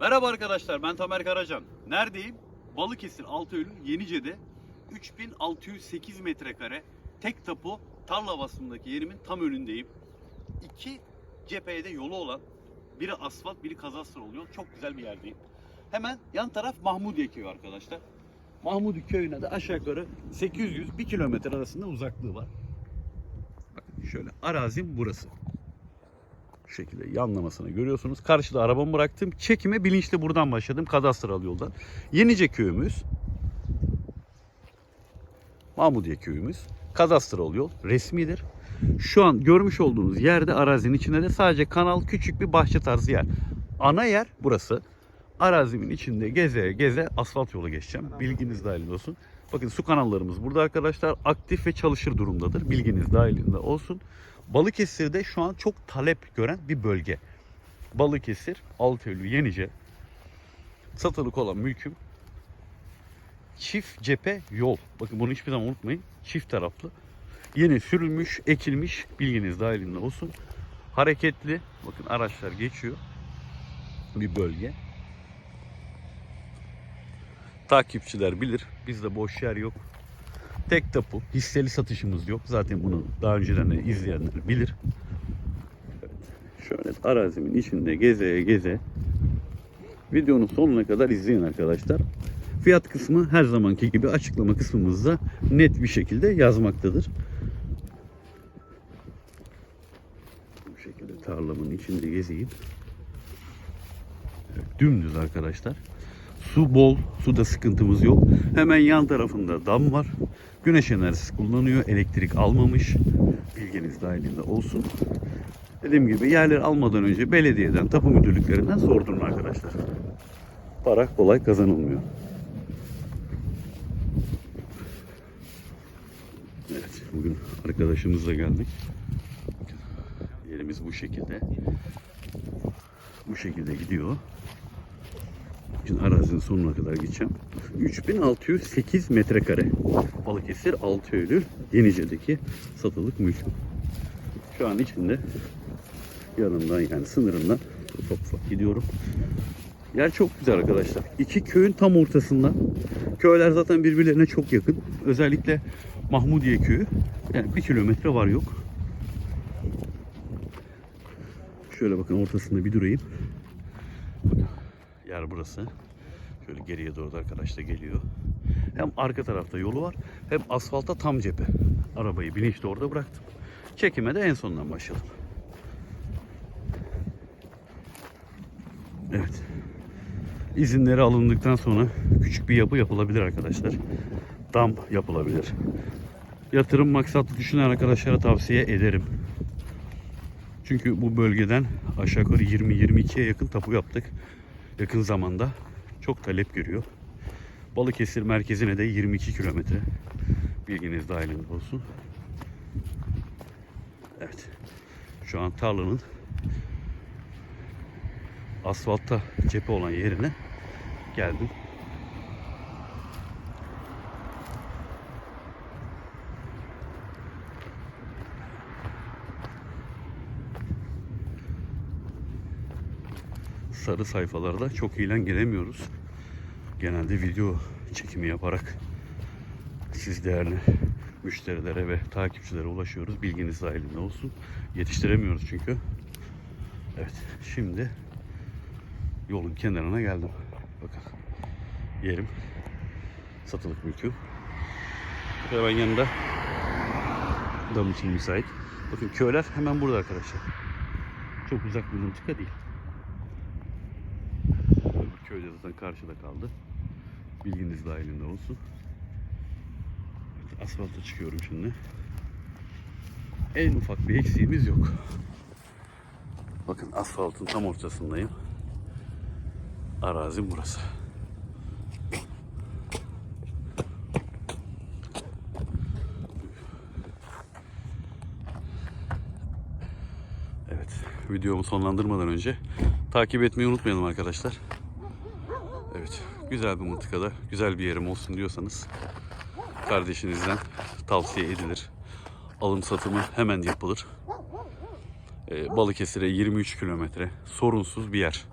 Merhaba arkadaşlar ben Tamer Karacan. Neredeyim? Balıkesir Altıölü Yenice'de 3608 metrekare tek tapu tarla vasfındaki yerimin tam önündeyim. İki cepheye de yolu olan biri asfalt biri kazastır oluyor. Çok güzel bir yerdeyim. Hemen yan taraf Mahmudiye köyü arkadaşlar. Mahmudiye köyüne de aşağı yukarı 800-1 kilometre arasında uzaklığı var. Bakın şöyle arazim burası. Şu şekilde yanlamasını görüyorsunuz. Karşıda arabamı bıraktım. Çekime bilinçli buradan başladım. Kadastral yoldan. Yenice köyümüz. Mahmudiye köyümüz. Kadastral yol. Resmidir. Şu an görmüş olduğunuz yerde arazinin içinde de sadece kanal küçük bir bahçe tarzı yer. Ana yer burası. Arazimin içinde geze geze asfalt yolu geçeceğim. Bilginiz dahilinde olsun. Bakın su kanallarımız burada arkadaşlar aktif ve çalışır durumdadır. Bilginiz dahilinde olsun. Balıkesir'de şu an çok talep gören bir bölge. Balıkesir, Altıölü, Yenice. Satılık olan mülküm çift cephe yol. Bakın bunu hiçbir zaman unutmayın. Çift taraflı. Yeni sürülmüş, ekilmiş. Bilginiz dahilinde olsun. Hareketli. Bakın araçlar geçiyor. Bir bölge. Takipçiler bilir. Bizde boş yer yok. Tek tapu, hisseli satışımız yok. Zaten bunu daha önceden de izleyenler bilir. Evet. Şöyle arazimin içinde geze geze videonun sonuna kadar izleyin arkadaşlar. Fiyat kısmı her zamanki gibi açıklama kısmımızda net bir şekilde yazmaktadır. Bu şekilde tarlamın içinde gezeyim. Evet, dümdüz arkadaşlar. Su bol, suda sıkıntımız yok. Hemen yan tarafında dam var. Güneş enerjisi kullanıyor, elektrik almamış. Bilginiz dahilinde olsun. Dediğim gibi yerleri almadan önce belediyeden, tapu müdürlüklerinden sordurun arkadaşlar. Para kolay kazanılmıyor. Evet, bugün arkadaşımızla geldik. Yerimiz bu şekilde. Bu şekilde gidiyor. Şimdi arazinin sonuna kadar gideceğim. 3608 metrekare. Balıkesir Altıölü Yenice'deki satılık mülk. Şu an içinde yanından yani sınırından ufak ufak gidiyorum. Yer çok güzel arkadaşlar. İki köyün tam ortasında. Köyler zaten birbirlerine çok yakın. Özellikle Mahmudiye köyü. Yani bir kilometre var yok. Şöyle bakın ortasında bir durayım. Yer burası. Şöyle geriye doğru da arkadaş da geliyor. Hem arka tarafta yolu var hem asfalta tam cephe. Arabayı bilinçli orada bıraktım. Çekime de en sondan başladım. Evet. İzinleri alındıktan sonra küçük bir yapı yapılabilir arkadaşlar. Dam yapılabilir. Yatırım maksatlı düşünen arkadaşlara tavsiye ederim. Çünkü bu bölgeden aşağı yukarı 20-22'ye yakın tapu yaptık. Yakın zamanda çok talep görüyor. Balıkesir merkezine de 22 kilometre. Bilginiz dahilinde olsun. Evet. Şu an tarlanın asfaltta cephe olan yerine geldim. Sarı sayfalarda çok ilan gelemiyoruz. Genelde video çekimi yaparak siz değerli müşterilere ve takipçilere ulaşıyoruz. Bilginiz dahilinde olsun. Yetiştiremiyoruz çünkü. Evet şimdi yolun kenarına geldim. Bakın yerim satılık mülküm. Hemen yanında dam için müsait. Bakın köyler hemen burada arkadaşlar. Çok uzak bir mıntıka değil. Köyde zaten karşıda kaldı. Bilginiz dahilinde olsun. Evet, asfalta çıkıyorum şimdi. En ufak bir eksiğimiz yok. Bakın asfaltın tam ortasındayım. Arazim burası. Evet, videomu sonlandırmadan önce takip etmeyi unutmayalım arkadaşlar. Güzel bir mıntıkada, güzel bir yerim olsun diyorsanız kardeşinizden tavsiye edilir. Alım satımı hemen yapılır. Ee, Balıkesir'e 23 kilometre, sorunsuz bir yer.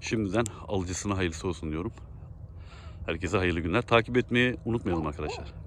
Şimdiden alıcısına hayırlısı olsun diyorum. Herkese hayırlı günler. Takip etmeyi unutmayalım arkadaşlar.